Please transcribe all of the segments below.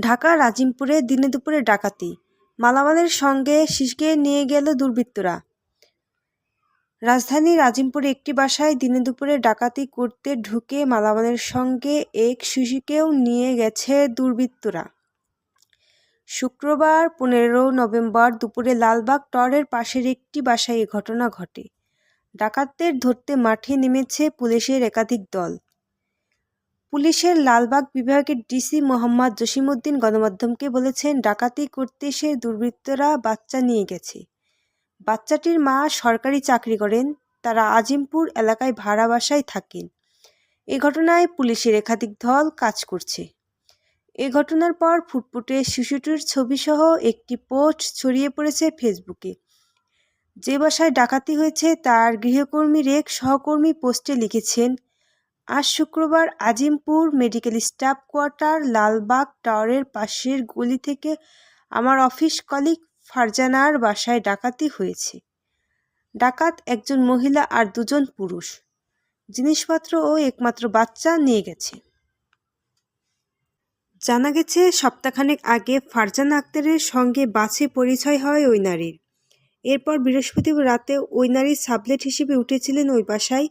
ঢাকা, রাজিমপুরে দিনে দুপুরে ডাকাতি। মালামালের সঙ্গে শিশুকে নিয়ে গেল দুর্বৃত্তরা। রাজধানী আজিমপুরে একটি বাসায় দিনে দুপুরে ডাকাতি করতে ঢুকে মালামালের সঙ্গে এক শিশুকেও নিয়ে গেছে দুর্বৃত্তরা। শুক্রবার পনেরো নভেম্বর দুপুরে লালবাগ টরের পাশের একটি বাসায় এ ঘটনা ঘটে। ডাকাতদের ধরতে মাঠে নেমেছে পুলিশের একাধিক দল। পুলিশের লালবাগ বিভাগের ডিসি মোহাম্মদ জসিমউদ্দিন গণমাধ্যমকে বলেছেন, ডাকাতি করতে এসে দুর্বৃত্তরা বাচ্চা নিয়ে গেছে। বাচ্চাটির মা সরকারি চাকরি করেন, তারা আজিমপুর এলাকায় ভাড়া বাসায় থাকেন। এ ঘটনায় পুলিশের একাধিক দল কাজ করছে। এ ঘটনার পর ফুটফুটে শিশুটির ছবিসহ একটি পোস্ট ছড়িয়ে পড়েছে ফেসবুকে। যে বাসায় ডাকাতি হয়েছে, তার গৃহকর্মীর এক সহকর্মী পোস্টে লিখেছেন আজ শুক্রবার Azimpur medical staff quarter Lalbagh টাওয়ারের পাশের গলি থেকে আমার অফিস কলিগ ফারজানার বাসায় ডাকাতি হয়েছে। ডাকাত একজন মহিলা আর দুজন পুরুষ। জিনিসপত্র ও একমাত্র বাচ্চা নিয়ে গেছে। জানা গেছে, সপ্তাহখানেক আগে ফারজানা আক্তারের সঙ্গে বাছে পরিচয় হয় ওই নারীর। এরপর বৃহস্পতিবার রাতে ওই নারী সাবলেট হিসেবে উঠেছিলেন ওই বাসায়।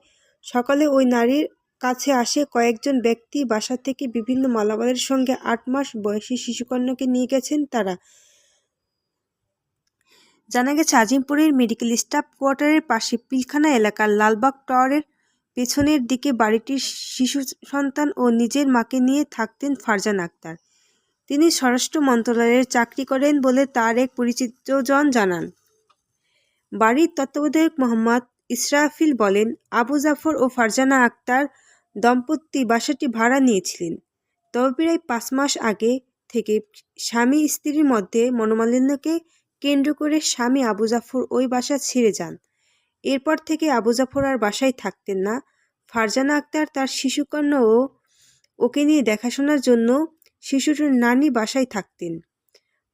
সকালে ওই নারীর কাছে আসে কয়েকজন ব্যক্তি বাসা থেকে বিভিন্ন মালামালের সঙ্গে আট মাস বয়সী শিশুকন্যাকে নিয়ে গেছেন তারা। জানা গেছে, আজিমপুরের মেডিকেল স্টাফ কোয়ার্টারের পাশে পিলখানা এলাকার লালবাগ টাওয়ারের পেছনের দিকে বাড়িটির শিশু সন্তান ও নিজের মাকে নিয়ে থাকতেন ফারজান আক্তার। তিনি স্বরাষ্ট্র মন্ত্রণালয়ের চাকরি করেন বলে তার এক পরিচিতজন জানান। বাড়ির তত্ত্বাবধায়ক মোহাম্মদ ইসরাফিল বলেন, আবু জাফর ও ফারজানা আক্তার দম্পতি বাসাটি ভাড়া নিয়েছিলেন। তবে প্রায় পাঁচ মাস আগে থেকে স্বামী স্ত্রীর মধ্যে মনোমালিন্যকে কেন্দ্র করে স্বামী আবু জাফর ওই বাসা ছেড়ে যান। এরপর থেকে আবু জাফর আর বাসায় থাকতেন না। ফারজানা আক্তার তার শিশুকন্যা ও ওকে নিয়ে দেখাশোনার জন্য শিশুটির নানি বাসায় থাকতেন।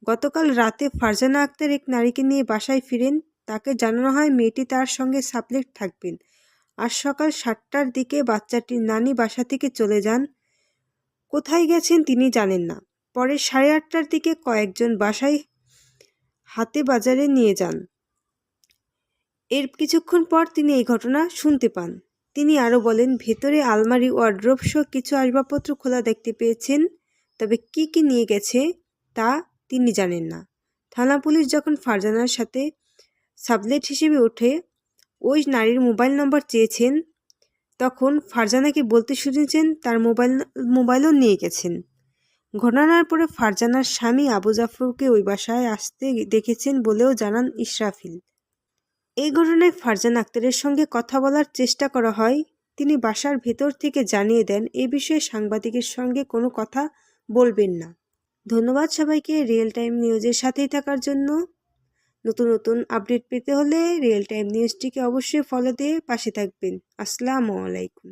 গতকাল রাতে ফারজানা আক্তার এক নারীকে নিয়ে বাসায় ফিরেন। তাকে জানানো হয় মেয়েটি তার সঙ্গে সাবলেট থাকবেন। আজ সকাল সাতটার দিকে বাচ্চাটির নানি বাসা থেকে চলে যান। কোথায় গেছেন তিনি জানেন না। পরে সাড়ে আটটার দিকে কয়েকজন বাসায় হাতে বাজারে নিয়ে যান। এর কিছুক্ষণ পর তিনি এই ঘটনা শুনতে পান। তিনি আরও বলেন, ভেতরে আলমারি, ওয়ার্ড্রোব সহ কিছু আসবাবপত্র খোলা দেখতে পেয়েছেন, তবে কি কি নিয়ে গেছে তা তিনি জানেন না। থানা পুলিশ যখন ফারজানার সাথে সাবলেট হিসেবে ওঠে ওই নারীর মোবাইল নম্বর চেয়েছেন। তখন ফারজানাকে বলতে শুনেছেন, তার মোবাইল মোবাইলও নিয়ে গেছেন। ঘটনার পরে ফারজানার স্বামী আবু জাফরকে ওই বাসায় আসতে দেখেছেন বলেও জানান ইশরাফিল। এই ঘটনায় ফারজান আক্তারের সঙ্গে কথা বলার চেষ্টা করা হয়। তিনি বাসার ভেতর থেকে জানিয়ে দেন, এ বিষয়ে সাংবাদিকের সঙ্গে কোনো কথা বলবেন না। ধন্যবাদ সবাইকে, রিয়েল টাইম নিউজের সাথেই থাকার জন্য। নতুন নতুন আপডেট পেতে হলে রিয়েল টাইম নিউজটিকে অবশ্যই ফলো দিয়ে পাশে থাকবেন। আসসালামু আলাইকুম।